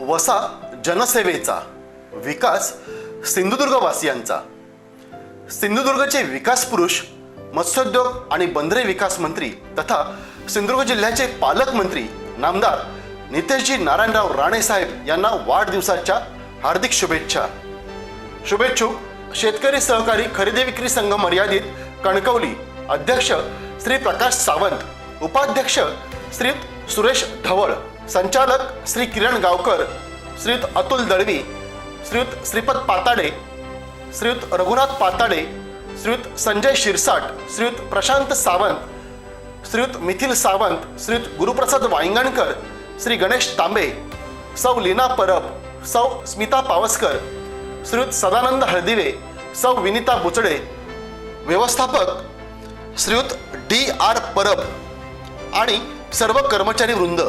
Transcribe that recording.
वसा जनसेवेचा विकास सिंधुदुर्गवासियांचा. सिंधुदुर्गचे विकास पुरुष मत्स्योद्योग आणि बंदरे विकास मंत्री तथा सिंधुदुर्ग जिल्ह्याचे पालकमंत्री नामदार नितेशजी नारायणराव राणे साहेब यांना वाढदिवसाच्या हार्दिक शुभेच्छा. शुभेच्छुक शेतकरी सहकारी खरेदी विक्री संघ मर्यादित कणकवली अध्यक्ष श्री प्रकाश सावंत उपाध्यक्ष श्री सुरेश ढवळ. संचालक श्री किरण गावकर श्रीयुत अतुल दळवी श्रीयुत श्रीपद पाताडे श्रीयुत रघुनाथ पाताडे श्रीयुत संजय शिरसाट श्रीयुत प्रशांत सावंत श्रीयुत मिथिल सावंत श्रीयुत गुरुप्रसाद वायंगणकर श्री गणेश तांबे सौ लीना परब सौ स्मिता पावसकर श्रीयुत सदानंद हळदिवे सौ विनिता बुचडे व्यवस्थापक श्रीयुत डी आर परब आणि सर्व कर्मचारी वृंद.